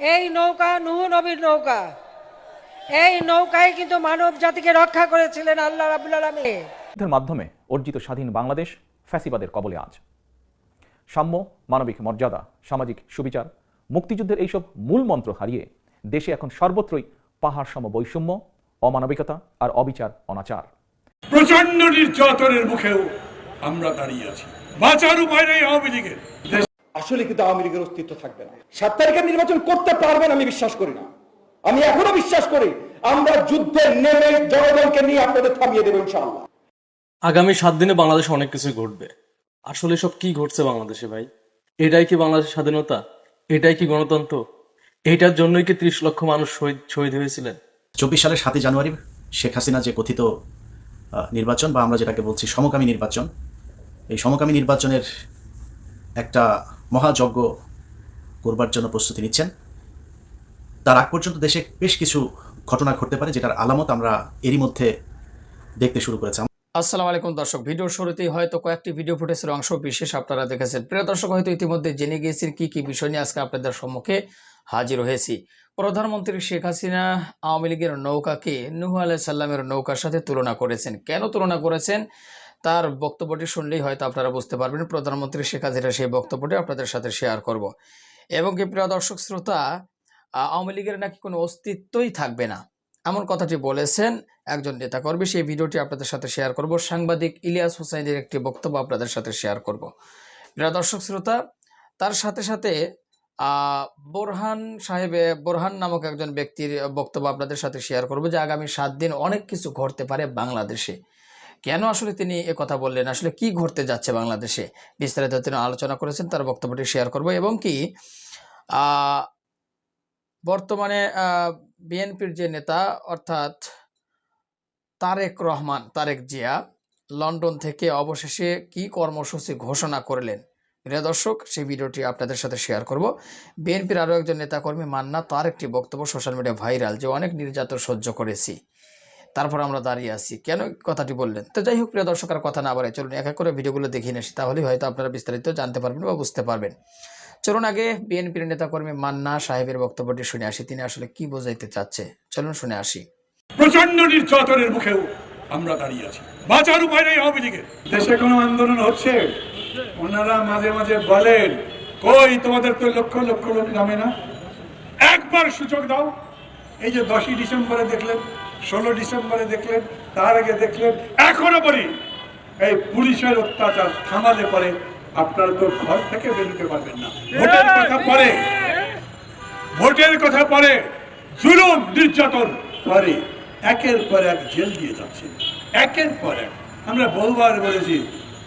এই নৌকা নুহ নবীর নৌকা। এই নৌকায় কিন্তু মানব জাতিকে রক্ষা করেছিলেন আল্লাহ রাবুল আলমী মাধ্যমে অর্জিত স্বাধীন বাংলাদেশ ফ্যাসিবাদের কবলে আজ। সাম্য মানবিক মর্যাদা সামাজিক সুবিচার মুক্তিযুদ্ধের এইসব মূল মন্ত্র হারিয়ে দেশে এখন সর্বত্রই পাহাড় সম বৈষম্য অমানবিকতা আর অবিচার অনাচার। প্রচণ্ড নির্যাতনের মুখেও আমরা দাঁড়িয়ে আছি। বাঁচার উপায় নেই আওয়ামী লীগের। আসলে কিন্তু আওয়ামী লীগের অস্তিত্ব থাকবে না। সাত তারিখের নির্বাচন করতে পারবেন আমি বিশ্বাস করি না। আমি এখনও বিশ্বাস করি আমরা যুদ্ধে নেমে জনগণকে নিয়ে আপনাদের থামিয়ে দেবো ইনশাআল্লাহ। আগামী সাত দিনে বাংলাদেশে অনেক কিছুই ঘটবে। আসলে সব কি ঘটছে বাংলাদেশে ভাই? এটাই কি বাংলাদেশের স্বাধীনতা? এটাই কি গণতন্ত্র? এটার জন্যই কি ত্রিশ লক্ষ মানুষ শহীদ শহীদ হয়েছিলেন? চব্বিশ সালের সাতই জানুয়ারি শেখ হাসিনা যে কথিত আহ, নির্বাচন বা আমরা যেটাকে বলছি সমকামী নির্বাচন এই সমকামী নির্বাচনের একটা মহাযজ্ঞ করবার জন্য প্রস্তুতি নিচ্ছেন। তার আগ পর্যন্ত দেশে বেশ কিছু ঘটনা ঘটতে পারে যেটার আলামত আমরা এরই মধ্যে দেখতে শুরু করেছি। আসসালামু আলাইকুম দর্শক, ভিডিওর শুরুতেই হয়তো কয়েকটি ভিডিও ফুটেজের অংশ বিশেষ আপনারা দেখেছেন। প্রিয় দর্শক, হয়তো ইতিমধ্যে জেনে গিয়েছেন কি কি বিষয় নিয়ে আজকে আপনাদের সম্মুখে হাজির হয়েছি। প্রধানমন্ত্রী শেখ হাসিনা আওয়ামী লীগের নৌকাকে নুহ আলাহ সাল্লামের নৌকার সাথে তুলনা করেছেন। কেন তুলনা করেছেন? তার বক্তব্যটি শুনলেই হয়তো আপনারা বুঝতে পারবেন, প্রধানমন্ত্রী শেখ হাসিনা সেই বক্তব্যটি আপনাদের সাথে শেয়ার করব। এবং কি প্রিয় দর্শক শ্রোতা আওয়ামী লীগের নাকি কোনো অস্তিত্বই থাকবে না, এমন কথাটি বলেছেন একজন নেতাকর্মী। সেই ভিডিওটি আপনাদের সাথে শেয়ার করব। সাংবাদিক ইলিয়াস হোসাইনের একটি বক্তব্য আপনাদের সাথে শেয়ার করব। প্রিয় দর্শক শ্রোতা, তার সাথে সাথে বোরহান সাহেবে, বোরহান নামক একজন ব্যক্তির বক্তব্য আপনাদের সাথে শেয়ার করব যে আগামী সাত দিন অনেক কিছু ঘটতে পারে বাংলাদেশে। কেন আসলে তিনি এ কথা বললেন? আসলে কি ঘটতে যাচ্ছে বাংলাদেশে? বিস্তারিত তিনি আলোচনা করেছেন, তার বক্তব্যটি শেয়ার করব এবং কি বর্তমানে বিএনপির যে নেতা, অর্থাৎ তারেক রহমান, তারেক জিয়া, লন্ডন থেকে অবশেষে কি কর্মসূচি ঘোষণা করলেন? প্রিয় দর্শক, সেই ভিডিওটি আপনাদের সাথে শেয়ার করব। বিএনপির আরও একজন নেতাকর্মী মান্না, তার একটি বক্তব্য সোশ্যাল মিডিয়া ভাইরাল যে অনেক নির্যাতন সহ্য করেছি। তারপর আমরা দাঁড়িয়ে আছি। কেন কথাটি বললেন? তো যাই হোক প্রিয় দর্শক আর কথা না বাড়ে চলুন এক এক করে ভিডিওগুলো দেখিয়ে আসি। তাহলেই হয়তো আপনারা বিস্তারিত জানতে পারবেন বা বুঝতে পারবেন। চলুন আগে বিএনপির নেতাকর্মী মান্না সাহেবের বক্তব্যটি শুনে আসি। তিনি আসলে কি বোঝাইতে চাচ্ছে? চলুন শুনে আসি। প্রচণ্ড নির্যাতনের মুখেও আমরা দাঁড়িয়ে আছি। বাঁচার উপায় নেই আওয়ামী লীগের। দেশে কোনো আন্দোলন হচ্ছে? ওনারা মাঝে মাঝে বলেন কই তোমাদের তো লক্ষ লক্ষ লোক নামে না? একবার সুযোগ দাও। এই যে দশই ডিসেম্বরে দেখলেন ষোলো ডিসেম্বরে দেখলেন, তার আগে দেখলেন, এখনও বলি, এই পুলিশের অত্যাচার থামালে পরে, আপনারা তো ঘর থেকে বেরোতে পারবেন না। ভোটের কথা পরে, ভোটের কথা পরে, জুলুম নির্যাতন পরে, একের পর এক জেল দিয়ে যাচ্ছে একের পর এক। আমরা বহুবার বলেছি,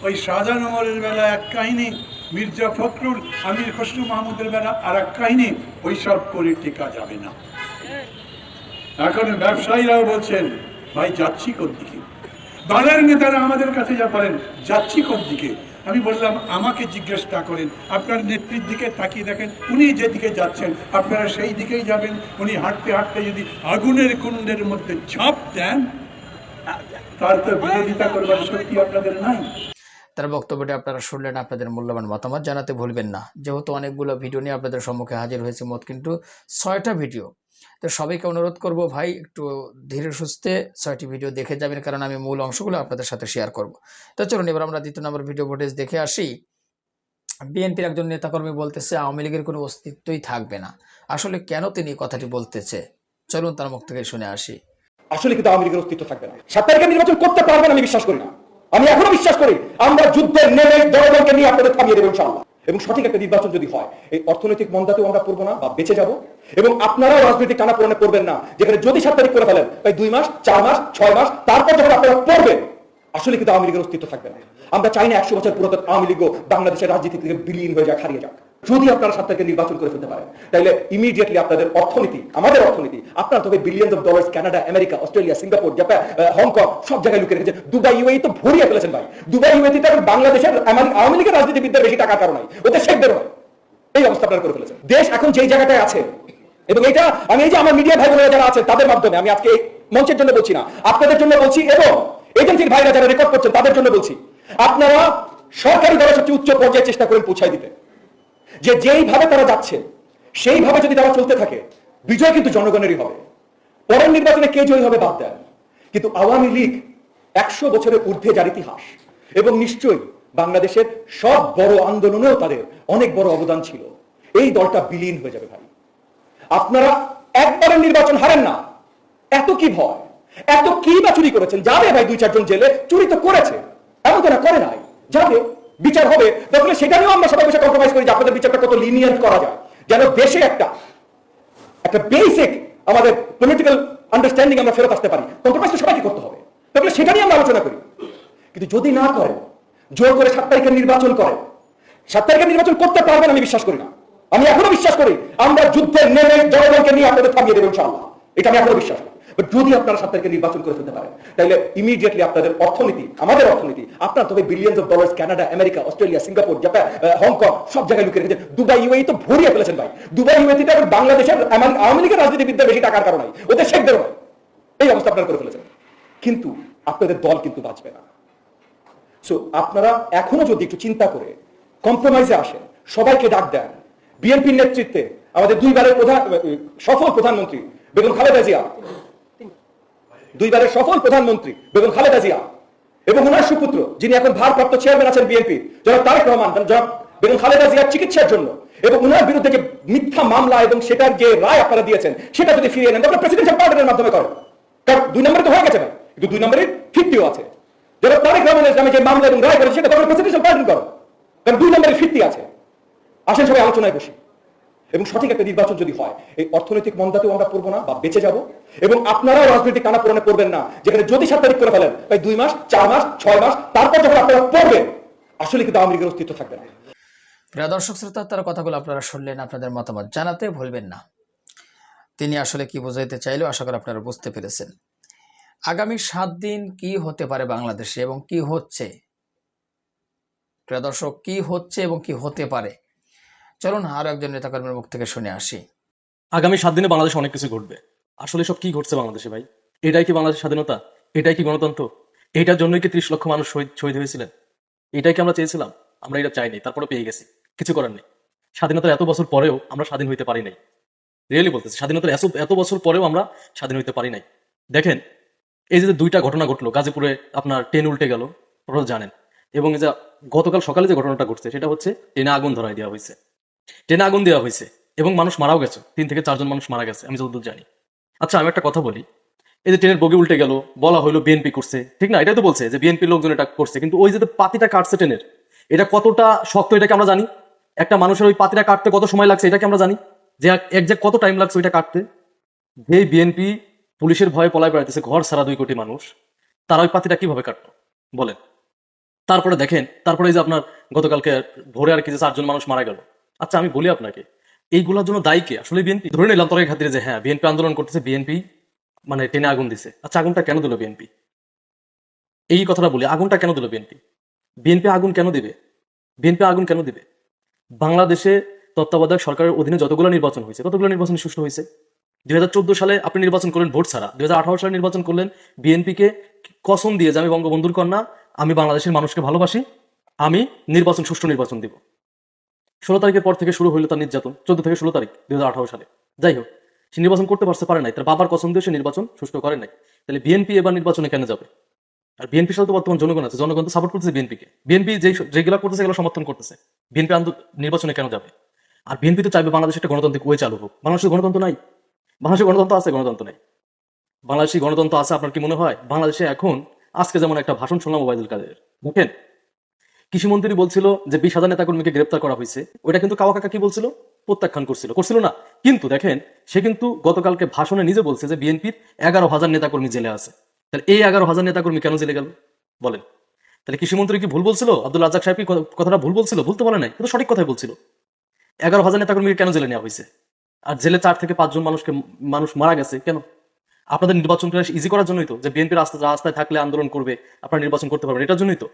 ওই শাহজাহান ওমরের বেলা এক কাহিনী, মির্জা ফখরুল, আমির খসরু মাহমুদের বেলা আর এক কাহিনী, ওইসব করে টেকা যাবে না। এখন ব্যবসায়ীরাও বলছেন, ভাই, যাচ্ছি কোন দিকে? দলের নেতারা আমাদের কাছে যা বলেন, যাচ্ছি কোন দিকে? আমি বললাম, আমাকে জিজ্ঞেস না করেন। আপনার নেত্রীর দিকে তাকিয়ে দেখেন, উনি যেদিকে যাচ্ছেন, আপনারা সেই দিকেই যাবেন। উনি হাঁটতে হাঁটতে যদি আগুনের কুণ্ডের মধ্যে ঝাঁপ দেন, তার তো বিরোধিতা করবার শক্তি আপনাদের নাই। তার বক্তব্যটি আপনারা শুনলেন, আপনাদের মূল্যবান মতামত জানাতে ভুলবেন না। যেহেতু অনেকগুলো ভিডিও নিয়ে আপনাদের সম্মুখে হাজির হয়েছে মত কিন্তু ছয়টা ভিডিও। তো সবাইকে অনুরোধ করব ভাই, একটু ধীরে সুস্থে ছয়টি ভিডিও দেখে যাবেন, কারণ আমি মূল অংশগুলো আপনাদের সাথে শেয়ার করব। তো চলুন, এবার আমরা দ্বিতীয় নম্বর ভিডিও ফুটেজ দেখে আসি। বিএনপির একজন নেতাকর্মী বলতেছে, আওয়ামী লীগের কোনো অস্তিত্বই থাকবে না। আসলে কেন তিনি কথাটি বলতেছে? চলুন, তার মুখ থেকে শুনে আসি। আসলে কিন্তু আওয়ামী লীগের অস্তিত্ব থাকবে না। সাত তারিখের নির্বাচন করতে পারবেন আমি বিশ্বাস করি না। আমি এখনও বিশ্বাস করি, আমরা যুদ্ধে নেমে জনগণকে নিয়ে আপনাদের থামিয়ে দেবো, ইনশাআল্লাহ। এবং সঠিক একটা নির্বাচন যদি হয়, এই অর্থনৈতিক মন্দাতেও আমরা পড়ব না বা বেঁচে যাব। এবং আপনারাও রাজনৈতিক টানাপোড়েনে পড়বেন না। যেখানে যদি সাত তারিখ করে ফেলেন, তাই দুই মাস, চার মাস, ছয় মাস, তারপর যখন আপনারা পড়বেন, আসলে কিন্তু আওয়ামী লীগের অস্তিত্ব থাকবে না। আমরা চাই না একশো বছর পুরাতন আওয়ামী লীগ বাংলাদেশের রাজনীতি থেকে বিলীন হয়ে যাক, হারিয়ে যাক। যদি আপনারা সাত তারিখে নির্বাচন করে ফেলতে পারেন তাহলে ইমিডিয়েটলি আপনাদের অর্থনীতি, আমাদের অর্থনীতি, আপনার তবে billion of dollars Canada America Australia Singapore Japan Hong Kong সব জায়গায় লুকিয়ে রেখেছেন। দুবাই ইউএই তো ভরিয়ে ফেলেছেন ভাই। দুবাই ইউএতে তো বাংলাদেশের আওয়ামী- লীগের রাজনীতিবিদদের বেশি টাকার কারণ ওদের শেখদের হয়। এই অবস্থা আপনারা করে ফেলেছেন। দেশ এখন যেই জায়গাটায় আছে, এবং এটা আমি এই যে আমার মিডিয়া ভাই বোনেরা যারা আছেন তাদের মাধ্যমে আমি আজকে মঞ্চের জন্য বলছি না, আপনাদের জন্য বলছি এবং এজেন্সির ভাইরা যারা রেকর্ড করছেন, তাদের জন্য বলছি, আপনারা সরকারি দলের সবচেয়ে উচ্চ পর্যায়ে চেষ্টা করেন পৌঁছায় দিতে। যে যেইভাবে তারা যাচ্ছে, সেইভাবে যদি তারা চলতে থাকে, বিজয় কিন্তু জনগণেরই হবে। পরের নির্বাচনে কে জয়ী হবে বাদ দেন। কিন্তু আওয়ামী লীগ একশো বছরের ঊর্ধ্বে যার ইতিহাস, এবং নিশ্চয়ই বাংলাদেশের সব বড় আন্দোলনেও তাদের অনেক বড় অবদান ছিল। এই দলটা বিলীন হয়ে যাবে ভাই। আপনারা একবারের নির্বাচন হারেন না। এত কি ভয়? এত কি বা চুরি করেছেন? যাবে ভাই দুই চারজন জেলে, চুরি তো করেছে। এমন তো না, করে নাই। যাবে। বিচার হবে, তাহলে সেটা নিয়েও আমরা সবাই বসে কম্প্রোমাইজ করি যে আপনাদের বিচারটা কত লিনিয়েন্ট করা যায়। যেন দেশে একটা একটা বেসিক আমাদের পলিটিক্যাল আন্ডারস্ট্যান্ডিং আমরা ফেরত আসতে পারি। কম্প্রোমাইজ তো সবাইকে করতে হবে। তাহলে সেটা নিয়ে আমরা আলোচনা করি। কিন্তু যদি না করে জোর করে সাত তারিখের নির্বাচন করে সাত তারিখের নির্বাচন করতে পারবেন আমি বিশ্বাস করি না। আমি এখনও বিশ্বাস করি, আমরা যুদ্ধের নেমে জনগণকে নিয়ে আপনাদের থামিয়ে দেবো ইনশাআল্লাহ। এটা আমি এখনও বিশ্বাস করি যদি আপনারা সাত নির্বাচন করে ফেলতে পারেন, তাহলে ইমিডিয়েটলি আপনাদের অর্থনীতি, আমাদের অর্থনীতি, আপনার তবে billions of dollars Canada America Australia Singapore Japan Hong Kong সব জায়গায় লুকিয়ে রেখেছেন। দুবাই ইউএই তো ভরিয়ে ফেলেছেন ভাই। দুবাই ইউএতে বাংলাদেশের আওয়ামী লীগের রাজনীতিবিদদের বেশি টাকার কারণ ওদের শেখদেরও নাই এই অবস্থা আপনারা করে ফেলেছেন। কিন্তু আপনাদের দল কিন্তু বাঁচবে না। সো আপনারা এখনও যদি একটু চিন্তা করে কম্প্রোমাইজে আসেন, সবাইকে ডাক দেন। বিএনপির নেতৃত্বে আমাদের দুইবারের প্রধান সফল প্রধানমন্ত্রী বেগম খালেদা জিয়া দুইবারের সফল প্রধানমন্ত্রী বেগম খালেদা জিয়া এবং ওনার সুপুত্র যিনি এখন ভারপ্রাপ্ত চেয়ারম্যান আছেন বিএনপি, জনাব তারেক রহমান, জনাব বেগম খালেদা জিয়ার চিকিৎসার জন্য এবং ওনার বিরুদ্ধে যে মিথ্যা মামলা এবং সেটার যে রায় আপনারা দিয়েছেন, সেটা যদি ফিরিয়ে নেন তাহলে প্রেসিডেন্সিয়াল পার্টির মাধ্যমে করেন। কারণ দুই নম্বরে তো হয়ে গেছে না কিন্তু দুই নম্বরের ফিফটিও আছে। যারা তারেক রহমানের নামে যে মামলা এবং রায় করে সেটা তখন প্রেসিডেন্সিয়াল পার্টি করো কারণ দুই নম্বরের ফিফটি আছে। আসেন সবাই আলোচনায় বসি। এবং সঠিক একটা নির্বাচন যদি হয়, এই অর্থনৈতিক মন্দাতেও আমরা পড়ব না বা বেঁচে যাব। এবং আপনারাও রাজনৈতিক টানা পূরণে পড়বেন না। যেখানে যদি সাত তারিখ করে ফেলেন, তাই দুই মাস, চার মাস, ছয় মাস, তারপর যখন আপনারা পড়বেন, আসলে কিন্তু আওয়ামী লীগের অস্তিত্ব থাকবে না। প্রিয় দর্শক, শ্রোতা, তার কথাগুলো আপনারা শুনলেন, আপনাদের মতামত জানাতে ভুলবেন না। তিনি আসলে কি বোঝাইতে চাইলেও আশা করি আপনারা বুঝতে পেরেছেন। আগামী সাত দিন কি হতে পারে বাংলাদেশে এবং কি হচ্ছে? প্রিয় দর্শক, কি হচ্ছে এবং কি হতে পারে? চলুন আরও একজন নেতাকর্মীর মুখ থেকে শুনে আসি। আগামী সাত দিনে বাংলাদেশে অনেক কিছু ঘটবে। আসলে সব কি ঘটছে বাংলাদেশে ভাই? এটাই কি বাংলাদেশের স্বাধীনতা? এটাই কি গণতন্ত্র? এটার জন্যই কি ত্রিশ লক্ষ মানুষ শহীদ শহীদ হয়েছিলেন? এটাই কি আমরা চেয়েছিলাম? আমরা এটা চাইনি তারপরে পেয়ে গেছি। কিছু করার নেই। স্বাধীনতার এত বছর পরেও আমরা স্বাধীন হইতে পারি নাই। রিয়েলি বলতেছি, স্বাধীনতার এত এত বছর পরেও আমরা স্বাধীন হইতে পারি নাই। দেখেন, এই যে দুইটা ঘটনা ঘটলো, গাজীপুরে আপনার ট্রেন উল্টে গেল, আপনারা জানেন। এবং এই যে গতকাল সকালে যে ঘটনাটা ঘটছে, সেটা হচ্ছে ট্রেনে আগুন ধরাই দেওয়া হয়েছে। ট্রেনে আগুন দেওয়া হয়েছে এবং মানুষ মারাও গেছে। তিন থেকে চারজন মানুষ মারা গেছে, আমি যতদূর জানি। আচ্ছা আমি একটা কথা বলি। এই যে ট্রেনের বগি উল্টে গেল, বলা হলো বিএনপি করছে। ঠিক না? এটাই তো বলছে যে বিএনপি লোকজন এটা করছে। কিন্তু ওই যে পাতিটা কাটছে ট্রেনের, এটা কতটা শক্ত এটাকে আমরা জানি? একটা মানুষের ওই পাতিটা কাটতে কত সময় লাগছে এটাকে আমরা জানি? যে একজ্যাক্ট কত টাইম লাগছে ওইটা কাটতে? যে বিএনপি পুলিশের ভয়ে পলায় বেড়াইতেছে, ঘর সারা দুই কোটি মানুষ, তারা ওই পাতিটা কীভাবে কাটলো? বলেন। তারপরে দেখেন, তারপরে এই যে আপনার গতকালকে ভোরে আর কি যে চারজন মানুষ মারা গেল আচ্ছা আমি বলি আপনাকে, এইগুলোর জন্য দায়ী কে? আসলে বিএনপি? ধরে নিলাম তর্কের খাতিরে যে হ্যাঁ বিএনপি আন্দোলন করতেছে, বিএনপি মানে টেনে আগুন দিছে। আচ্ছা আগুনটা কেন দিল বিএনপি? এই কথাটা বলি, আগুনটা কেন দিল বিএনপি? বিএনপি আগুন কেন দিবে? বিএনপি আগুন কেন দিবে? বাংলাদেশে তত্ত্বাবধায়ক সরকারের অধীনে যতগুলো নির্বাচন হয়েছে, ততগুলো নির্বাচন সুষ্ঠু হয়েছে। দুই হাজার চোদ্দ সালে আপনি নির্বাচন করলেন ভোট ছাড়া, দুই হাজার আঠারো সালে নির্বাচন করলেন বিএনপিকে কসম দিয়ে যে আমি বঙ্গবন্ধুর কন্যা, আমি বাংলাদেশের মানুষকে ভালোবাসি, আমি নির্বাচন, সুষ্ঠু নির্বাচন দিব। ষোলো তারিখের পর থেকে শুরু হইল তার নির্যাতন, চোদ্দ থেকে ষোলো তারিখ দুই হাজার আঠারো সালে। যাই হোক, সে নির্বাচন করতে পারতে পারে নাই। তার বাবার কসম দিয়ে সে নির্বাচন সুষ্ঠু করে নাই। তাহলে বিএনপি এবার নির্বাচনে কেন যাবে? আর বিএনপির সাথে বর্তমান জনগণ আছে, জনগণ তো সাপোর্ট করতেছে বিএনপিকে। বিএনপি যে যেগুলো করতেছে, এগুলো সমর্থন করতেছে। বিএনপি নির্বাচনে কেন যাবে? আর বিএনপি তো চাইবে বাংলাদেশে একটা গণতান্ত্রিক ওয়ে চালু হোক। বাংলাদেশের গণতন্ত্র নাই। বাংলাদেশের গণতন্ত্র আছে, গণতন্ত্র নাই। বাংলাদেশি গণতন্ত্র আছে, আপনার কি মনে হয়? বাংলাদেশে এখন, আজকে যেমন একটা ভাষণ শুনলাম ওবায়দুল কাদের দেখেন কৃষিমন্ত্রী বলছিল যে বিশ হাজার নেতাকর্মীকে গ্রেপ্তার করা হয়েছে। ওইটা কিন্তু কাওয়া কাকা কি বলছিল? প্রত্যাখ্যান করছিল। করছিল না। কিন্তু দেখেন, সে কিন্তু গতকালকে ভাষণে নিজে বলছে যে বিএনপির এগারো হাজার নেতাকর্মী জেলে আছে। তাহলে এই এগারো হাজার নেতাকর্মী কেন জেলে গেল? বলেন। তাহলে কৃষিমন্ত্রী কি ভুল বলছিল? আব্দুল রাজাক সাহেব কি কথাটা ভুল বলছিল? ভুলতে বলে নাই। কিন্তু সঠিক কথাই বলছিল। এগারো হাজার নেতাকর্মীকে কেন জেলে নেওয়া হয়েছে? আর জেলে চার থেকে পাঁচজন মানুষকে মানুষ মারা গেছে কেন? আপনাদের নির্বাচন ইজি করার জন্যই তো, যে বিএনপি রাস্তা রাস্তায় থাকলে আন্দোলন করবে, আপনারা নির্বাচন করতে পারবেন, এটার জন্যই তো।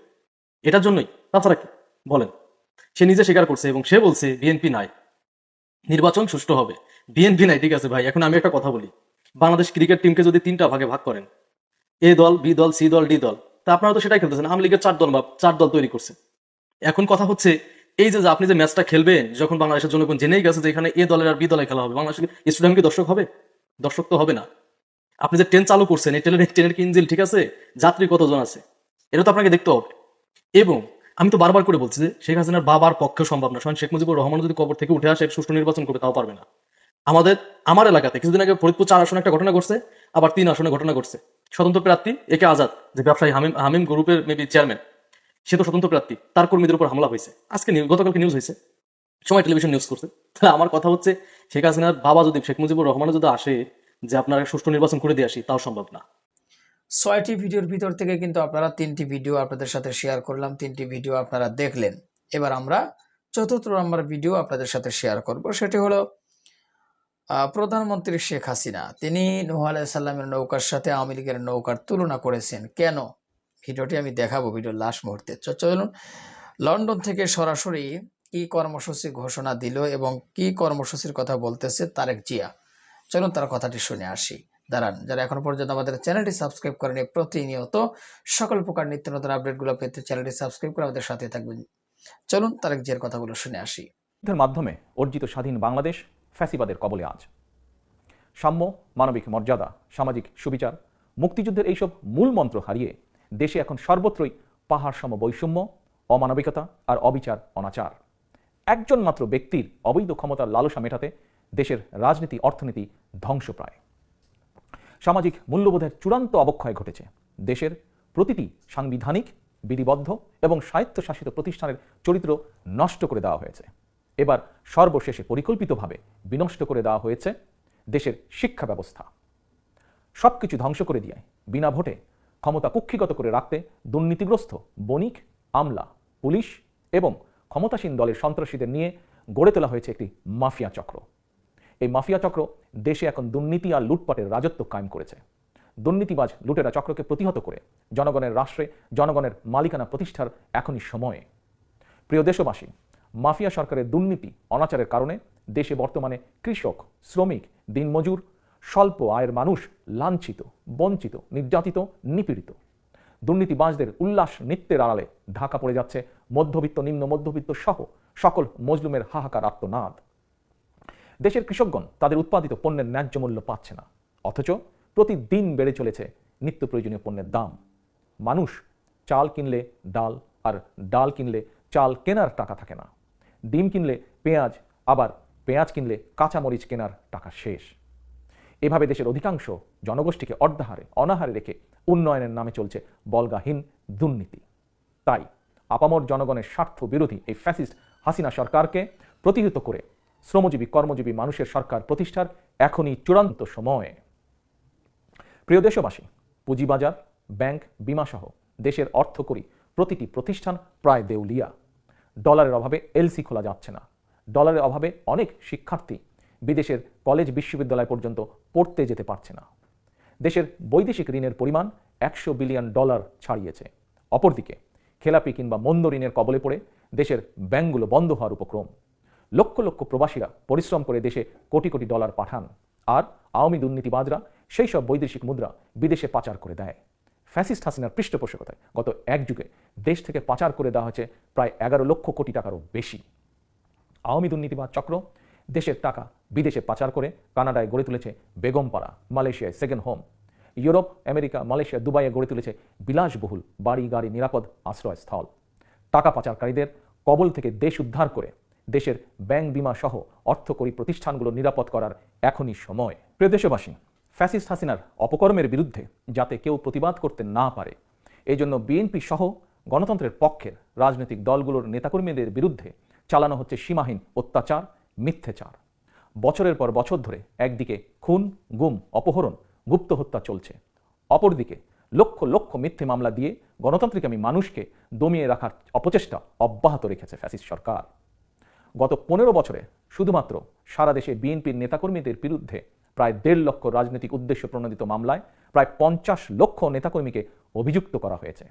এটার জন্যই তাছাড়া কি বলেন। সে নিজে স্বীকার করছে এবং সে বলছে বিএনপি নাই। নির্বাচন সুষ্ঠু হবে। বিএনপি নাই, ঠিক আছে ভাই, এখন আমি একটা কথা বলি। বাংলাদেশ ক্রিকেট টিমকে যদি তিনটা ভাগে ভাগ করেন, এ দল, বি দল, সি দল, ডি দল, তা আপনারা তো সেটাই খেলতেছেন। আওয়ামী লীগের চার দল বা চার দল তৈরি করছে। এখন কথা হচ্ছে, এই যে যে আপনি যে ম্যাচটা খেলবেন, যখন বাংলাদেশের জনগণ জেনেই গেছে যে এখানে এ দলের আর বি দলে খেলা হবে, বাংলাদেশের স্টুডেন্ট কি দর্শক হবে? দর্শক তো হবে না। আপনি যে ট্রেন চালু করছেন, এই ট্রেনের ট্রেনের কি ইঞ্জিন ঠিক আছে? যাত্রী কতজন আছে? এটা তো আপনাকে দেখতে হবে। এবং আমি তো বারবার করে বলছি যে শেখ হাসিনার বাবার পক্ষে সম্ভব না। স্বয়ং শেখ মুজিবুর রহমান যদি কবর থেকে উঠে আসে, সুষ্ঠু নির্বাচন করবে, তাও পারবে না। আমাদের, আমার এলাকাতে কিছুদিন আগে ফরিদপুর চার আসনে একটা ঘটনা ঘটছে, আবার তিন আসনে ঘটনা ঘটছে। স্বতন্ত্র প্রার্থী একে আজাদ, যে ব্যবসায়ী হামিম হামিম গ্রুপের মেবি চেয়ারম্যান সে তো স্বতন্ত্র প্রার্থী। তার কর্মীদের উপর হামলা হয়েছে। আজকে গতকালকে নিউজ হয়েছে। সময় টেলিভিশন নিউজ করছে। তাহলে আমার কথা হচ্ছে, শেখ হাসিনার বাবা যদি, শেখ মুজিবুর রহমান যদি আসে, যে আপনারা সুষ্ঠু নির্বাচন করে দিয়ে আসি, তাও সম্ভব না। ছয়টি ভিডিওর ভিতর থেকে কিন্তু আপনারা তিনটি ভিডিও আপনাদের সাথে শেয়ার করলাম, তিনটি ভিডিও আপনারা দেখলেন। এবার আমরা চতুর্থ নম্বর ভিডিও আপনাদের সাথে শেয়ার করব, সেটি হলো প্রধানমন্ত্রী শেখ হাসিনা। তিনি নুহ আলাইসাল্লামের নৌকার সাথে আওয়ামী লীগের নৌকার তুলনা করেছেন। কেন? ভিডিওটি আমি দেখাবো ভিডিওর লাস্ট মুহূর্তে। চলুন, লন্ডন থেকে সরাসরি কি কর্মসূচি ঘোষণা দিল এবং কি কর্মসূচির কথা বলতেছে তারেক জিয়া? চলুন তার কথাটি শুনে আসি। দাঁড়ান, যারা এখন পর্যন্ত আমাদের চ্যানেলটি সাবস্ক্রাইব করেনি, প্রতিনিয়ত সকল প্রকার নিত্য নতুন আপডেটগুলো পেতে চ্যানেলটি সাবস্ক্রাইব করে আমাদের সাথে থাকবেন। চলুন তারেক জিয়ার কথাগুলো শুনে আসি। মাধ্যমে অর্জিত স্বাধীন বাংলাদেশ ফ্যাসিবাদের কবলে আজ। সাম্য, মানবিক মর্যাদা, সামাজিক সুবিচার, মুক্তিযুদ্ধের এইসব মূল মন্ত্র হারিয়ে দেশে এখন সর্বত্রই পাহাড় সম বৈষম্য, অমানবিকতা আর অবিচার, অনাচার। একজন মাত্র ব্যক্তির অবৈধ ক্ষমতার লালসা মেটাতে দেশের রাজনীতি, অর্থনীতি ধ্বংসপ্রায়। সামাজিক মূল্যবোধের চূড়ান্ত অবক্ষয় ঘটেছে। দেশের প্রতিটি সাংবিধানিক, বিধিবদ্ধ এবং স্বায়ত্তশাসিত প্রতিষ্ঠানের চরিত্র নষ্ট করে দেওয়া হয়েছে। এবার সর্বশেষে পরিকল্পিতভাবে বিনষ্ট করে দেওয়া হয়েছে দেশের শিক্ষা ব্যবস্থা। সব কিছু ধ্বংস করে দিয়ে বিনা ভোটে ক্ষমতা কুক্ষিগত করে রাখতে দুর্নীতিগ্রস্ত বণিক, আমলা, পুলিশ এবং ক্ষমতাসীন দলের সন্ত্রাসীদের নিয়ে গড়ে তোলা হয়েছে একটি মাফিয়া চক্র। এই মাফিয়া চক্র দেশে এখন দুর্নীতি আর লুটপাটের রাজত্ব কায়েম করেছে। দুর্নীতিবাজ লুটেরা চক্রকে প্রতিহত করে। জনগণের রাষ্ট্রে জনগণের মালিকানা প্রতিষ্ঠার এখনই সময়ে। প্রিয় দেশবাসী, মাফিয়া সরকারের দুর্নীতি, অনাচারের কারণে দেশে বর্তমানে কৃষক, শ্রমিক, দিনমজুর, স্বল্প আয়ের মানুষ লাঞ্ছিত, বঞ্চিত, নির্যাতিত, নিপীড়িত। দুর্নীতিবাজদের উল্লাস নৃত্যের আড়ালে ঢাকা পড়ে যাচ্ছে মধ্যবিত্ত, নিম্ন মধ্যবিত্ত সহ সকল মজলুমের হাহাকার আত্মনাদ। দেশের কৃষকগণ তাদের উৎপাদিত পণ্যের ন্যায্য মূল্য পাচ্ছে না। অথচ প্রতিদিন বেড়ে চলেছে নিত্য প্রয়োজনীয় পণ্যের দাম। মানুষ চাল কিনলে ডাল, আর ডাল কিনলে চাল কেনার টাকা থাকে না। ডিম কিনলে পেঁয়াজ, আবার পেঁয়াজ কিনলে কাঁচামরিচ কেনার টাকা শেষ। এভাবে দেশের অধিকাংশ জনগোষ্ঠীকে অর্ধাহারে, অনাহারে রেখে উন্নয়নের নামে চলছে বলগাহীন দুর্নীতি। তাই আপামর জনগণের স্বার্থ বিরোধী এই ফ্যাসিস্ট হাসিনা সরকারকে প্রতিহত করে শ্রমজীবী, কর্মজীবী মানুষের সরকার প্রতিষ্ঠার এখনই চূড়ান্ত সময়। প্রিয় দেশবাসী, পুঁজিবাজার, ব্যাংক বিমাসহ দেশের অর্থকরী প্রতিটি প্রতিষ্ঠান প্রায় দেউলিয়া। ডলারের অভাবে এলসি খোলা যাচ্ছে না। ডলারের অভাবে অনেক শিক্ষার্থী বিদেশের কলেজ, বিশ্ববিদ্যালয় পর্যন্ত পড়তে যেতে পারছে না। দেশের বৈদেশিক ঋণের পরিমাণ একশো বিলিয়ন ডলার ছাড়িয়েছে। অপরদিকে, খেলাপি কিংবা মন্দ ঋণের কবলে পড়ে দেশের ব্যাংকগুলো বন্ধ হওয়ার উপক্রম। লক্ষ লক্ষ প্রবাসীরা পরিশ্রম করে দেশে কোটি কোটি ডলার পাঠান। আর আওয়ামী দুর্নীতিবাজরা সেই সব বৈদেশিক মুদ্রা বিদেশে পাচার করে দেয়। ফ্যাসিস্ট হাসিনার পৃষ্ঠপোষকতায় গত এক যুগে দেশ থেকে পাচার করে দেওয়া হয়েছে প্রায় এগারো লক্ষ কোটি টাকারও বেশি। আওয়ামী দুর্নীতিবাদ চক্র দেশের টাকা বিদেশে পাচার করে কানাডায় গড়ে তুলেছে বেগমপাড়া, মালয়েশিয়ায় second home Europe, America, Malaysia, দুবাইয়ে গড়ে তুলেছে বিলাসবহুল বাড়ি গাড়ি নিরাপদ আশ্রয়স্থল। টাকা পাচারকারীদের কবল থেকে দেশ উদ্ধার করে দেশের ব্যাংক বিমা সহ অর্থকরী প্রতিষ্ঠানগুলো নিরাপদ করার এখনই সময়। প্রিয় দেশবাসী, ফ্যাসিস্ট হাসিনার অপকর্মের বিরুদ্ধে যাতে কেউ প্রতিবাদ করতে না পারে এই জন্য বিএনপি সহ গণতন্ত্রের পক্ষের রাজনৈতিক দলগুলোর নেতাকর্মীদের বিরুদ্ধে চালানো হচ্ছে সীমাহীন অত্যাচার, মিথ্যেচার। বছরের পর বছর ধরে একদিকে খুন, গুম, অপহরণ, গুপ্ত হত্যা চলছে। অপরদিকে লক্ষ লক্ষ মিথ্যে মামলা দিয়ে গণতান্ত্রিক আমি মানুষকে দমিয়ে রাখার অপচেষ্টা অব্যাহত রেখেছে ফ্যাসিস্ট সরকার। গত পনেরো বছরে শুধুমাত্র সারা দেশে বিএনপির নেতাকর্মীদের বিরুদ্ধে প্রায় দেড় লক্ষ রাজনৈতিক উদ্দেশ্য প্রণোদিত মামলায় প্রায় পঞ্চাশ লক্ষ নেতাকর্মীকে অভিযুক্ত করা হয়েছে।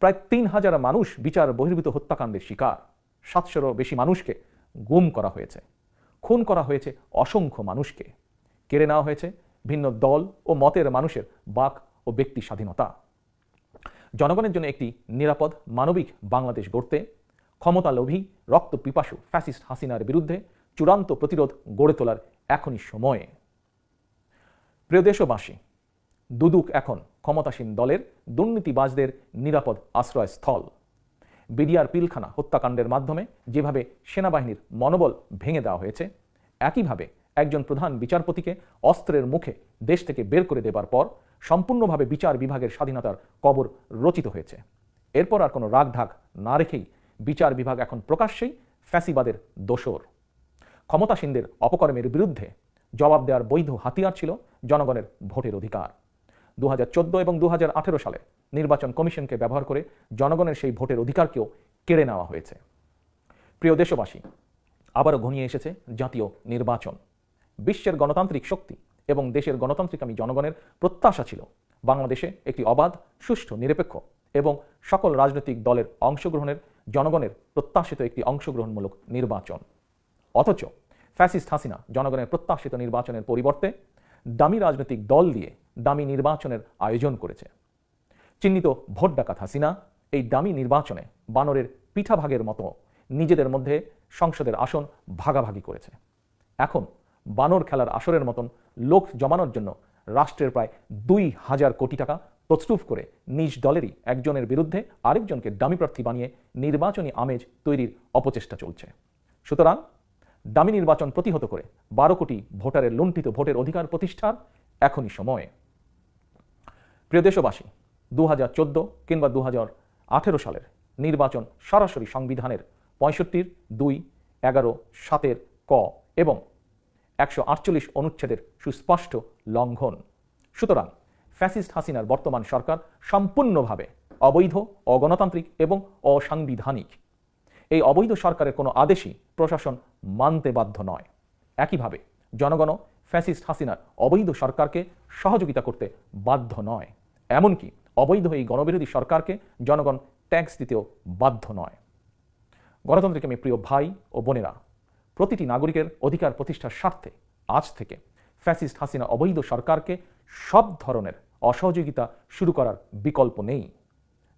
প্রায় তিন হাজার মানুষ বিচার বহির্ভূত হত্যাকাণ্ডের শিকার। সাতশোরও বেশি মানুষকে গুম করা হয়েছে। খুন করা হয়েছে অসংখ্য মানুষকে। কেড়ে নেওয়া হয়েছে ভিন্ন দল ও মতের মানুষের বাক ও ব্যক্তি স্বাধীনতা। জনগণের জন্য একটি নিরাপদ মানবিক বাংলাদেশ গড়তে ক্ষমতালোভী রক্ত পিপাসু ফ্যাসিস্ট হাসিনার বিরুদ্ধে চূড়ান্ত প্রতিরোধ গড়ে তোলার এখনই সময়ে। প্রিয় দেশবাসী, দুদুক এখন ক্ষমতাসীন দলের দুর্নীতিবাজদের নিরাপদ আশ্রয়স্থল। বিডিআর পিলখানা হত্যাকাণ্ডের মাধ্যমে যেভাবে সেনাবাহিনীর মনোবল ভেঙে দেওয়া হয়েছে, একইভাবে একজন প্রধান বিচারপতিকে অস্ত্রের মুখে দেশ থেকে বের করে দেবার পর সম্পূর্ণভাবে বিচার বিভাগের স্বাধীনতার কবর রচিত হয়েছে। এরপর আর কোনো রাগঢাক না রেখেই বিচার বিভাগ এখন প্রকাশ্যেই ফ্যাসিবাদের দোসর ক্ষমতাসীনদের অপকর্মের বিরুদ্ধে জবাব দেওয়ার বৈধ হাতিয়ার ছিল জনগণের ভোটের অধিকার। দু হাজার চোদ্দ এবং দু হাজার আঠেরো সালে নির্বাচন কমিশনকে ব্যবহার করে জনগণের সেই ভোটের অধিকারকেও কেড়ে নেওয়া হয়েছে। প্রিয় দেশবাসী, আবারও ঘনিয়ে এসেছে জাতীয় নির্বাচন। বিশ্বের গণতান্ত্রিক শক্তি এবং দেশের গণতান্ত্রিকামী জনগণের প্রত্যাশা ছিল বাংলাদেশে একটি অবাধ, সুষ্ঠু, নিরপেক্ষ এবং সকল রাজনৈতিক দলের অংশগ্রহণের জনগণের প্রত্যাশিত একটি অংশগ্রহণমূলক নির্বাচন। অথচ ফ্যাসিস্ট হাসিনা জনগণের প্রত্যাশিত নির্বাচনের পরিবর্তে দামি রাজনৈতিক দল দিয়ে দামি নির্বাচনের আয়োজন করেছে। চিহ্নিত ভোট ডাকাত হাসিনা এই দামি নির্বাচনে বানরের পিঠাভাগের মতো নিজেদের মধ্যে সংসদের আসন ভাগাভাগি করেছে। এখন বানর খেলার আসরের মতন লোক জমানোর জন্য রাষ্ট্রের প্রায় দুই হাজার কোটি টাকা তছরুফ করে নিজ দলেরই একজনের বিরুদ্ধে আরেকজনকে দামি প্রার্থী বানিয়ে নির্বাচনী আমেজ তৈরির অপচেষ্টা চলছে। সুতরাং দামি নির্বাচন প্রতিহত করে বারো কোটি ভোটারের লুণ্ঠিত ভোটের অধিকার প্রতিষ্ঠার এখনই সময়ে। প্রিয় দেশবাসী দু হাজার চোদ্দ কিংবা দু হাজার আঠেরো সালের নির্বাচন সরাসরি সংবিধানের পঁয়ষট্টির দুই, এগারো, সাতের ক এবং একশো আটচল্লিশ অনুচ্ছেদের সুস্পষ্ট লঙ্ঘন। সুতরাং ফ্যাসিস্ট হাসিনার বর্তমান সরকার সম্পূর্ণভাবে অবৈধ, অগণতান্ত্রিক এবং অসাংবিধানিক। এই অবৈধ সরকারের কোনো আদেশই প্রশাসন মানতে বাধ্য নয়। একইভাবে জনগণও ফ্যাসিস্ট হাসিনার অবৈধ সরকারকে সহযোগিতা করতে বাধ্য নয়। এমনকি অবৈধ এই গণবিরোধী সরকারকে জনগণ ট্যাক্স দিতেও বাধ্য নয়। গণতন্ত্রকে আমি প্রিয় ভাই ও বোনেরা, প্রতিটি নাগরিকের অধিকার প্রতিষ্ঠার স্বার্থে আজ থেকে ফ্যাসিস্ট হাসিনা অবৈধ সরকারকে সব ধরনের অসহযোগিতা শুরু করার বিকল্প নেই।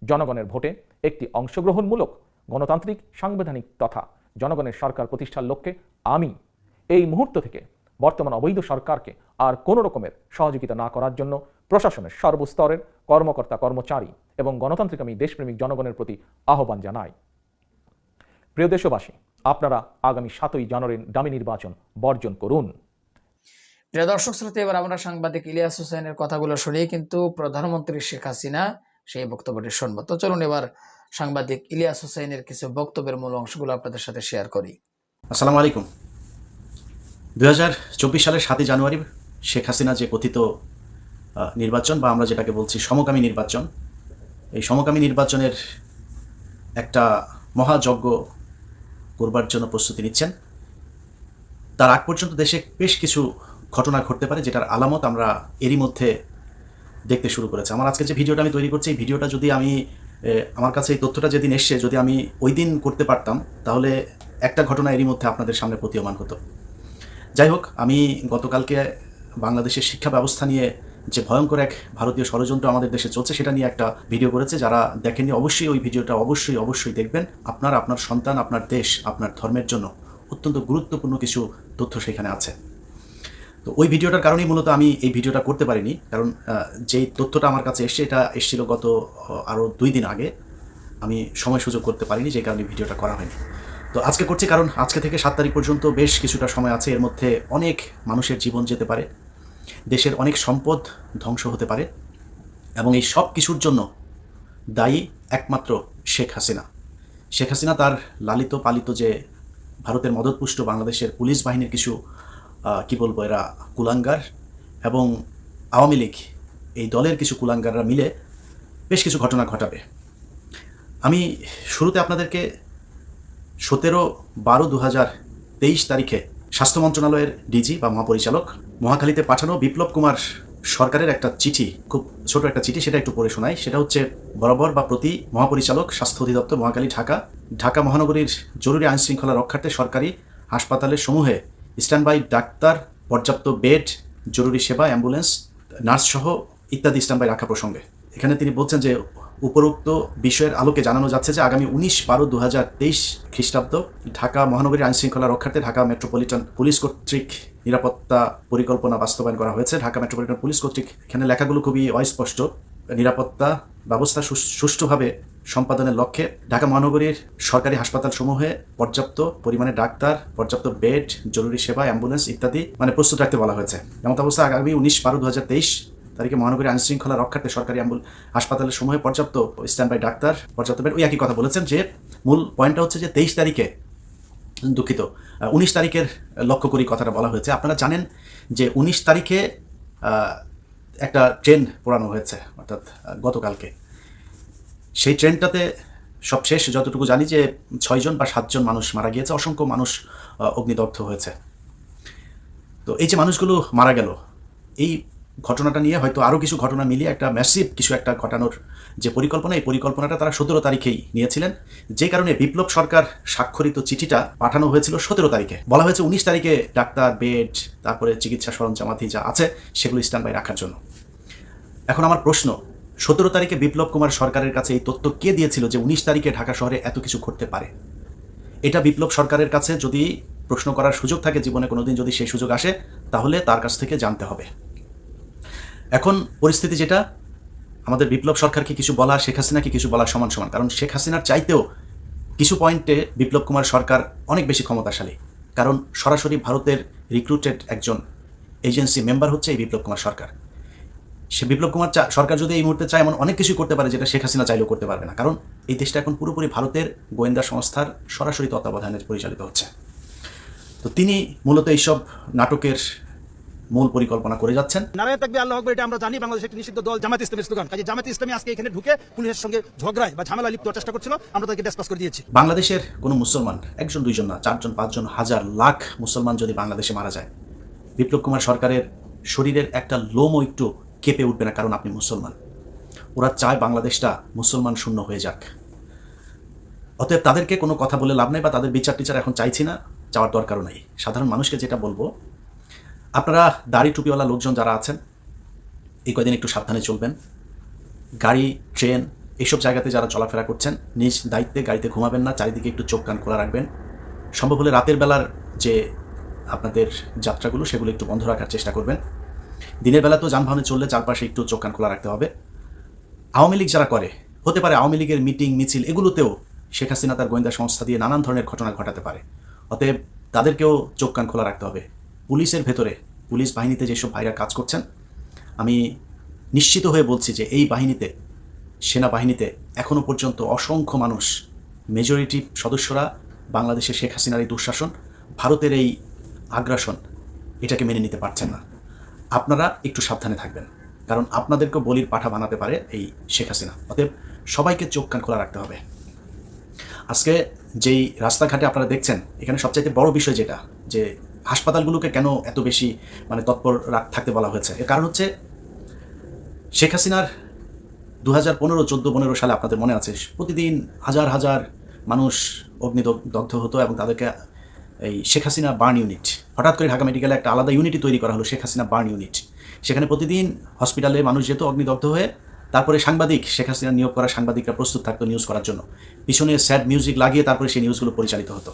জনগণের ভোটে একটি অংশগ্রহণমূলক, গণতান্ত্রিক, সাংবিধানিক তথা জনগণের সরকার প্রতিষ্ঠার লক্ষ্যে আমি এই মুহূর্ত থেকে বর্তমান অবৈধ সরকারকে আর কোনো রকমের সহযোগিতা না করার জন্য প্রশাসনের সর্বস্তরের কর্মকর্তা কর্মচারী এবং গণতান্ত্রিক আমি দেশপ্রেমিক জনগণের প্রতি আহ্বান জানাই। প্রিয় দেশবাসী, আপনারা আগামী সাতই জানুয়ারির দামি নির্বাচন বর্জন করুন। প্রিয় দর্শক শ্রোতা, এবার আমরা সাংবাদিক ইলিয়াস হোসেনের কথাগুলো শুনি, কিন্তু প্রধানমন্ত্রী শেখ হাসিনা সেই বক্তব্যটি শুনব। তো চলুন এবার সাংবাদিক ইলিয়াস হোসেনের কিছু বক্তব্যের মূল অংশগুলো আপনাদের সাথে শেয়ার করি। আসসালামু আলাইকুম। দুহাজার চব্বিশ সালের সাতই জানুয়ারি শেখ হাসিনা যে কথিত নির্বাচন বা আমরা যেটাকে বলছি সমকামী নির্বাচন, এই সমকামী নির্বাচনের একটা মহাযজ্ঞ করবার জন্য প্রস্তুতি নিচ্ছেন। তার আগ পর্যন্ত দেশে বেশ কিছু ঘটনা ঘটতে পারে যেটার আলামত আমরা এরই মধ্যে দেখতে শুরু করেছে। আমার আজকে যে ভিডিওটা আমি তৈরি করছি, এই ভিডিওটা যদি আমি আমার কাছে এই তথ্যটা যেদিন এসছে, যদি আমি ওই দিন করতে পারতাম, তাহলে একটা ঘটনা এরই মধ্যে আপনাদের সামনে প্রতীয়মান হতো। যাই হোক, আমি গতকালকে বাংলাদেশের শিক্ষা ব্যবস্থা নিয়ে যে ভয়ঙ্কর এক ভারতীয় ষড়যন্ত্র আমাদের দেশে চলছে, সেটা নিয়ে একটা ভিডিও করেছে। যারা দেখেননি, অবশ্যই ওই ভিডিওটা অবশ্যই অবশ্যই দেখবেন। আপনার আপনার সন্তান, আপনার দেশ, আপনার ধর্মের জন্য অত্যন্ত গুরুত্বপূর্ণ কিছু তথ্য সেখানে আছে। তো ওই ভিডিওটার কারণেই মূলত আমি এই ভিডিওটা করতে পারিনি। কারণ যেই তথ্যটা আমার কাছে এসছে এটা এসেছিল গত আরও দুই দিন আগে, আমি সময় সুযোগ করতে পারিনি, যে কারণে ভিডিওটা করা হয়নি। তো আজকে করছি কারণ আজকে থেকে সাত তারিখ পর্যন্ত বেশ কিছুটা সময় আছে, এর মধ্যে অনেক মানুষের জীবন যেতে পারে, দেশের অনেক সম্পদ ধ্বংস হতে পারে, এবং এই সব কিছুর জন্য দায়ী একমাত্র শেখ হাসিনা। শেখ হাসিনা তার লালিত পালিত যে ভারতের মদতপুষ্ট বাংলাদেশের পুলিশ বাহিনীর কিছু কি বলব, এরা কুলাঙ্গার এবং আওয়ামী লীগ, এই দলের কিছু কুলাঙ্গাররা মিলে বেশ কিছু ঘটনা ঘটাবে। আমি শুরুতে আপনাদেরকে সতেরো বারো দু হাজার তেইশ তারিখে স্বাস্থ্য মন্ত্রণালয়ের ডিজি বা মহাপরিচালক মহাখালীতে পাঠানো বিপ্লব কুমার সরকারের একটা চিঠি, খুব ছোট একটা চিঠি, সেটা একটু পড়ে শোনাই। সেটা হচ্ছে, বরাবর বা প্রতি মহাপরিচালক, স্বাস্থ্য অধিদপ্তর মহাখালী ঢাকা ঢাকা মহানগরীর জরুরি আইন শৃঙ্খলা রক্ষার্থে সরকারি হাসপাতালের সমূহে স্ট্যান্ডবাই ডাক্তার, পর্যাপ্ত বেড জরুরি সেবা অ্যাম্বুলেন্স নার্স সহ ইত্যাদি স্ট্যান্ডবাই রাখা প্রসঙ্গে। এখানে তিনি বলছেন যে উপরোক্ত বিষয়ের আলোকে জানানো যাচ্ছে যে আগামী উনিশ বারো দু হাজার তেইশ খ্রিস্টাব্দ ঢাকা মহানগরীর আইনশৃঙ্খলা রক্ষার্থে ঢাকা মেট্রোপলিটন পুলিশ কর্তৃক নিরাপত্তা পরিকল্পনা বাস্তবায়ন করা হয়েছে। ঢাকা মেট্রোপলিটন পুলিশ কর্তৃক এখানে লেখাগুলো খুবই অস্পষ্ট। নিরাপত্তা ব্যবস্থা সুষ্ঠুভাবে সম্পাদনের লক্ষ্যে ঢাকা মহানগরীর সরকারি হাসপাতালসমূহে পর্যাপ্ত পরিমাণে ডাক্তার, পর্যাপ্ত বেড, জরুরি সেবা, অ্যাম্বুলেন্স ইত্যাদি মানে প্রস্তুত রাখতে বলা হয়েছে। এমন অবস্থা আগামী উনিশ বারো দু তেইশ তারিখে মহানগরী আইন শৃঙ্খলা রক্ষার্থে সরকারি অ্যাম্বুল হাসপাতালের সমূহে পর্যাপ্ত স্ট্যান্ড বাই ডাক্তার, পর্যাপ্ত বেড ওই একই কথা বলেছেন যে মূল পয়েন্টটা হচ্ছে যে তেইশ তারিখে দুঃখিত উনিশ তারিখের লক্ষ্য করি কথাটা বলা হয়েছে। আপনারা জানেন যে উনিশ তারিখে একটা ট্রেন পোড়ানো হয়েছে, অর্থাৎ গতকালকে। সেই ট্রেনটাতে সবশেষ যতটুকু জানি যে ছয়জন বা সাতজন মানুষ মারা গিয়েছে, অসংখ্য মানুষ অগ্নিদগ্ধ হয়েছে। তো এই যে মানুষগুলো মারা গেল, এই ঘটনাটা নিয়ে হয়তো আরও কিছু ঘটনা মিলিয়ে একটা ম্যাসিভ কিছু একটা ঘটানোর যে পরিকল্পনা, এই পরিকল্পনাটা তারা সতেরো তারিখেই নিয়েছিলেন। যে কারণে বিপ্লব সরকার স্বাক্ষরিত চিঠিটা পাঠানো হয়েছিল সতেরো তারিখে। বলা হয়েছে উনিশ তারিখে ডাক্তার, বেড, তারপরে চিকিৎসা সরঞ্জামাতি যা আছে, সেগুলো স্ট্যান্ড বাই রাখার জন্য। এখন আমার প্রশ্ন সতেরো তারিখে বিপ্লব কুমার সরকারের কাছে এই তথ্য কে দিয়েছিল যে উনিশ তারিখে ঢাকা শহরে এত কিছু ঘটতে পারে? এটা বিপ্লব সরকারের কাছে যদি প্রশ্ন করার সুযোগ থাকে, জীবনে কোনোদিন যদি সেই সুযোগ আসে, তাহলে তার কাছ থেকে জানতে হবে। এখন পরিস্থিতি যেটা, আমাদের বিপ্লব সরকারকে কিছু বলা, শেখ হাসিনাকে কিছু বলা সমান সমান। কারণ শেখ হাসিনার চাইতেও কিছু পয়েন্টে বিপ্লব কুমার সরকার অনেক বেশি ক্ষমতাশালী। কারণ সরাসরি ভারতের রিক্রুটেড একজন এজেন্সি মেম্বার হচ্ছে এই বিপ্লব কুমার সরকার। সে বিপ্লব কুমার সরকার যদি এই মুহূর্তে চায় এমন অনেক কিছু করতে পারে যেটা শেখ হাসিনা চাইলেও করতে পারবে না। কারণ এই দেশটা এখন পুরোপুরি ভারতের গোয়েন্দা সংস্থার সরাসরি তত্ত্বাবধানে পরিচালিত হচ্ছে। তো তিনি মূলত এইসব নাটকের মূল পরিকল্পনা করে যাচ্ছেন। নারায়ণ তাকবি আল্লাহ আকবর এটা আমরা জানি বাংলাদেশের একটি নিষিদ্ধ দল জামাত ইসলামের স্লোগান। কাজে জামাত ইসলামী আজকে এখানে ঢুকে পুলিশের সঙ্গে ঝগড়ায় বা ঝামেলা লিপ্ত চেষ্টা করছিল। আমরা তাকে ডেসপাস করে দিয়েছি। বাংলাদেশের কোনো মুসলমান একজন দুইজন না চারজন পাঁচজন হাজার লাখ মুসলমান যদি বাংলাদেশে মারা যায় বিপ্লব কুমার সরকারের শরীরের একটা লোমও একটু কেঁপে উঠবে না কারণ আপনি মুসলমান। ওরা চায় বাংলাদেশটা মুসলমান শূন্য হয়ে যাক। অতএব তাদেরকে কোনো কথা বলে লাভ নেই বা তাদের বিচার টিচার এখন চাইছি না, চাওয়ার দরকারও নেই। সাধারণ মানুষকে যেটা বলব, আপনারা দাড়ি টুপিওয়ালা লোকজন যারা আছেন, এই কয়দিন একটু সাবধানে চলবেন। গাড়ি, ট্রেন এইসব জায়গাতে যারা চলাফেরা করছেন, নিজ দায়িত্বে গাড়িতে ঘুমাবেন না, চারিদিকে একটু চোখ কান খোলা রাখবেন। সম্ভব হলে রাতের বেলার যে আপনাদের যাত্রাগুলো, সেগুলো একটু বন্ধ রাখার চেষ্টা করবেন। দিনের বেলা তো যানবাহনে চললে চারপাশে একটু চোখ কান খোলা রাখতে হবে। আওয়ামী লীগ যারা করে, হতে পারে আওয়ামী লীগের মিটিং, মিছিল, এগুলোতেও শেখ হাসিনা তার গোয়েন্দা সংস্থা দিয়ে নানান ধরনের ঘটনা ঘটাতে পারে। অতএব তাদেরকেও চোখ কান খোলা রাখতে হবে। পুলিশের ভেতরে, পুলিশ বাহিনীতে যেসব ভাইরা কাজ করছেন, আমি নিশ্চিত হয়ে বলছি যে এই বাহিনীতে, সেনাবাহিনীতে এখনও পর্যন্ত অসংখ্য মানুষ মেজরিটি সদস্যরা বাংলাদেশের শেখ হাসিনার এই দুঃশাসন, ভারতের এই আগ্রাসন, এটাকে মেনে নিতে পারছেন না। আপনারা একটু সাবধানে থাকবেন। কারণ আপনাদেরকেও বলির পাঠা বানাতে পারে এই শেখ হাসিনা। অতএব সবাইকে চোখ কান খোলা রাখতে হবে। আজকে যেই রাস্তাঘাটে আপনারা দেখছেন, এখানে সবচাইতে বড় বিষয় যেটা, যে হাসপাতালগুলোকে কেন এত বেশি মানে তৎপর রাখ- থাকতে বলা হয়েছে? এর কারণ হচ্ছে শেখ হাসিনার দু হাজার পনেরো, চোদ্দ, পনেরো সালে আপনাদের মনে আছে, প্রতিদিন হাজার হাজার মানুষ অগ্নিদগ্ধ হতো এবং তাদেরকে এই শেখ হাসিনা বার্ন ইউনিট। হঠাৎ করে ঢাকা মেডিকেলে একটা আলাদা ইউনিটই তৈরি করা হলো শেখ হাসিনা বার্ন ইউনিট। সেখানে প্রতিদিন হসপিটালে মানুষ যেত অগ্নিদগ্ধ হয়ে তারপরে সাংবাদিক শেখ হাসিনা নিয়োগ করা সাংবাদিকরা প্রস্তুত থাকতো নিউজ করার জন্য। পিছনে স্যাড মিউজিক লাগিয়ে তারপরে সেই নিউজগুলো পরিচালিত হতো।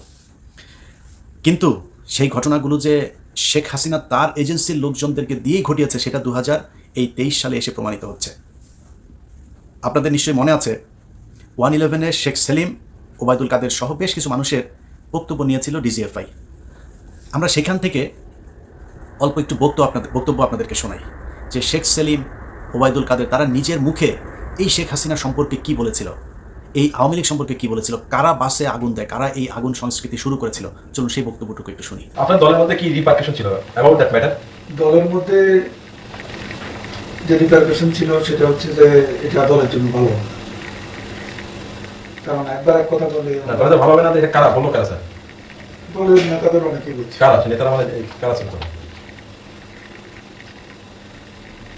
কিন্তু সেই ঘটনাগুলো যে শেখ হাসিনা তার এজেন্সির লোকজনদেরকে দিয়েই ঘটিয়েছে সেটা দু হাজার এই তেইশ সালে এসে প্রমাণিত হচ্ছে। আপনাদের নিশ্চয়ই মনে আছে, ওয়ান ইলেভেনে শেখ সেলিম, ওবায়দুল কাদের সহ বেশ কিছু মানুষের বক্তব্য নিয়েছিল ডিজিএফআই। আমরা সেখান থেকে অল্প একটু বক্তব্য আপনাদের বক্তব্য আপনাদেরকে শোনাই। যে শেখ সেলিম ওবায়দুল কাদের তারা নিজের মুখে এই শেখ হাসিনা সম্পর্কে কি বলেছিল? এই আওয়ামী লীগ সম্পর্কে কি বলেছিল? কারা বাসে আগুন দেয়? কারা এই আগুন সংস্কৃতি শুরু করেছিল? চলুন সেই বক্তব্যটুকু একটু শুনি। আপনার দলের মধ্যে কি রিপার্কেশন ছিল? অ্যাবাউট দ্যাট ম্যাটার দলের মধ্যে যে রিপারকেশন ছিল সেটা হচ্ছে যে এটা দলের জন্য ভালো। কারণ একবার এক কথা বলে না ভালো হবে না দেখে কারা? বলল কারা স্যার? অনেকেই বলছে। কারা আছে? নেতারা মানে কারা ছিল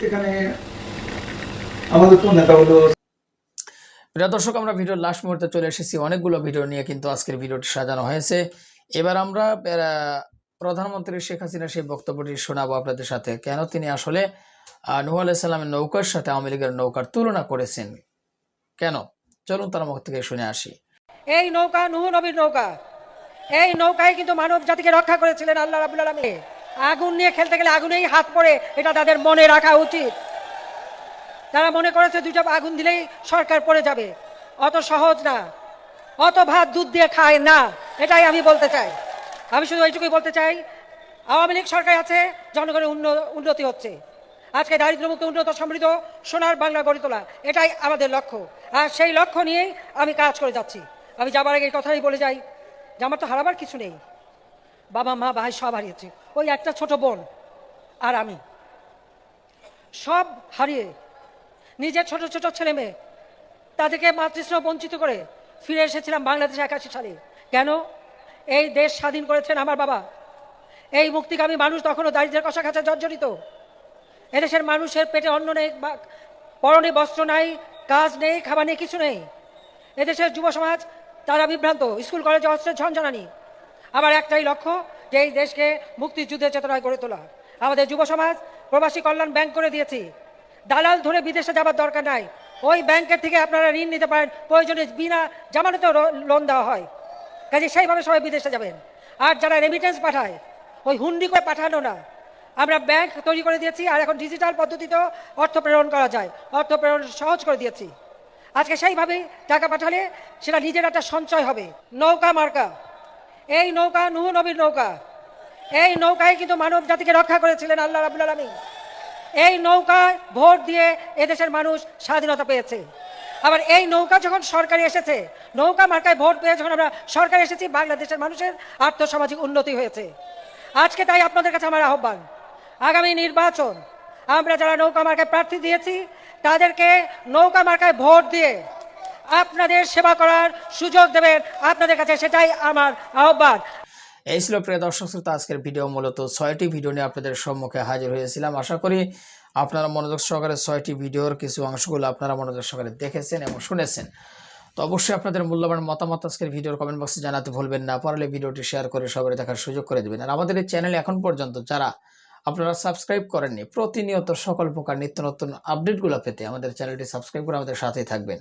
এখানে আমাদের তো নেতা হলো প্রিয় দর্শক আমরা ভিডিওর লাস্ট মুহূর্তে চলে এসেছি। অনেকগুলো ভিডিও নিয়ে কিন্তু আজকের ভিডিওটি সাজানো হয়েছে। এবার আমরা আহ, প্রধানমন্ত্রী শেখ হাসিনা সেই বক্তব্যটি শোনাবো আপনাদের সাথে। কেন তিনি আসলে আহ, নূহ আলাইসাল্লামের নৌকার সাথে আওয়ামী লীগের নৌকার তুলনা করেছেন? কেন? চলুন তার মুখ থেকে শুনে আসি। এই নৌকা, নুহ নবীর নৌকা। এই নৌকায় কিন্তু মানব জাতিকে রক্ষা করেছিলেন আল্লাহ রাবুল আলমী আগুন নিয়ে খেলতে গেলে আগুনেই হাত পড়ে, এটা তাদের মনে রাখা উচিত। তারা মনে করেছে দুইটা আগুন দিলেই সরকার পড়ে যাবে। অত সহজ না। অত ভাত দুধ দিয়ে খায় না, এটাই আমি বলতে চাই। আমি শুধু এইটুকুই বলতে চাই, আওয়ামী লীগ সরকার আছে, জনগণের উন্ন- উন্নতি হচ্ছে। আজকে দারিদ্র্যমুক্ত উন্নত সমৃদ্ধ সোনার বাংলা গড়ে তোলা, এটাই আমাদের লক্ষ্য। আর সেই লক্ষ্য নিয়েই আমি কাজ করে যাচ্ছি। আমি যাবার আগে এই কথাই বলে যাই যে আমার তো হারাবার কিছু নেই। বাবা, মা, ভাই সব হারিয়েছে। ওই একটা ছোট বোন আর আমি। সব হারিয়ে নিজের ছোট ছোট ছেলে মেয়ে তাদেরকে মাতৃস্নেহ বঞ্চিত করে ফিরে এসেছিলাম বাংলাদেশে একাশি সালে। কেন? এই দেশ স্বাধীন করেছেন আমার বাবা। এই মুক্তিকামী মানুষ তখনও দারিদ্রের কষা খাঁচা জর্জরিত। এদেশের মানুষের পেটে অন্ন নেই পরনে বস্ত্র নাই কাজ নেই, খাবার নেই, কিছু নেই। এদেশের যুব সমাজ, তারা বিভ্রান্ত। স্কুল, কলেজে অস্ত্রের ঝঞ্ঝানি আবার একটাই লক্ষ্য, যে এই দেশকে মুক্তিযুদ্ধের চেতনায় গড়ে তোলা। আমাদের যুব সমাজ, প্রবাসী কল্যাণ ব্যাংক করে দিয়েছি। দালাল ধরে বিদেশে যাবার দরকার নাই। ওই ব্যাংকের থেকে আপনারা ঋণ নিতে পারেন। প্রয়োজনে বিনা জামানতে লোন দেওয়া হয়। কাজে সেইভাবে সবাই বিদেশে যাবেন। আর যারা রেমিটেন্স পাঠায়, ওই হুন্ডি করে পাঠানো না। আমরা ব্যাংক তৈরি করে দিয়েছি আর এখন ডিজিটাল পদ্ধতিতেও অর্থ প্রেরণ করা যায়। অর্থ প্রেরণ সহজ করে দিয়েছি। আজকে সেইভাবেই টাকা পাঠালে সেটা নিজের একটা সঞ্চয় হবে। নৌকা মার্কা। এই নৌকা নুহ নবীর নৌকা। এই নৌকায় কিন্তু মানব জাতিকে রক্ষা করেছিলেন আল্লাহ রাবুল আলমী এই নৌকায় ভোট দিয়ে এদেশের মানুষ স্বাধীনতা পেয়েছে। আবার এই নৌকা যখন সরকারি এসেছে, নৌকা মার্কায় ভোট পেয়ে যখন আমরা সরকার এসেছি, বাংলাদেশের মানুষের আর্থসামাজিক উন্নতি হয়েছে। আজকে তাই আপনাদের কাছে আমার আহ্বান। আগামী নির্বাচন, আমরা যারা নৌকা মার্কায় প্রার্থী দিয়েছি, তাদেরকে নৌকা মার্কায় ভোট দিয়ে আপনাদের সেবা করার সুযোগ দেবেন আপনাদের কাছে, সেটাই আমার আহ্বান। এই ছিল প্রিয় দর্শক শ্রোতা, আজকের ভিডিও মূলত ছয়টি ভিডিও নিয়ে আপনাদের সম্মুখে হাজির হয়েছিলাম। আশা করি আপনারা মনোযোগ সহকারে ছয়টি ভিডিওর কিছু অংশগুলো আপনারা মনোযোগ সহকারে দেখেছেন এবং শুনেছেন। তো অবশ্যই আপনাদের মূল্যবান মতামত আজকের ভিডিওর কমেন্ট বক্সে জানাতে ভুলবেন না। পারলে ভিডিওটি শেয়ার করে সবাই দেখার সুযোগ করে দেবেন। আর আমাদের এই চ্যানেলে এখন পর্যন্ত যারা আপনারা সাবস্ক্রাইব করেননি, প্রতিনিয়ত সকল প্রকার নিত্য নতুন আপডেটগুলো পেতে আমাদের চ্যানেলটি সাবস্ক্রাইব করে আমাদের সাথেই থাকবেন।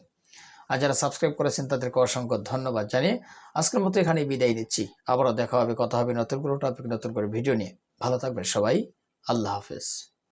আর যারা সাবস্ক্রাইব করেছেন, তাদেরকে অসংখ্য ধন্যবাদ জানিয়ে আজকের মতো এখানেই বিদায় নিচ্ছি। আবারও দেখা হবে, কথা হবে নতুন কোনো টপিক নতুন করে ভিডিও নিয়ে। ভালো থাকবেন সবাই, আল্লাহ হাফেজ।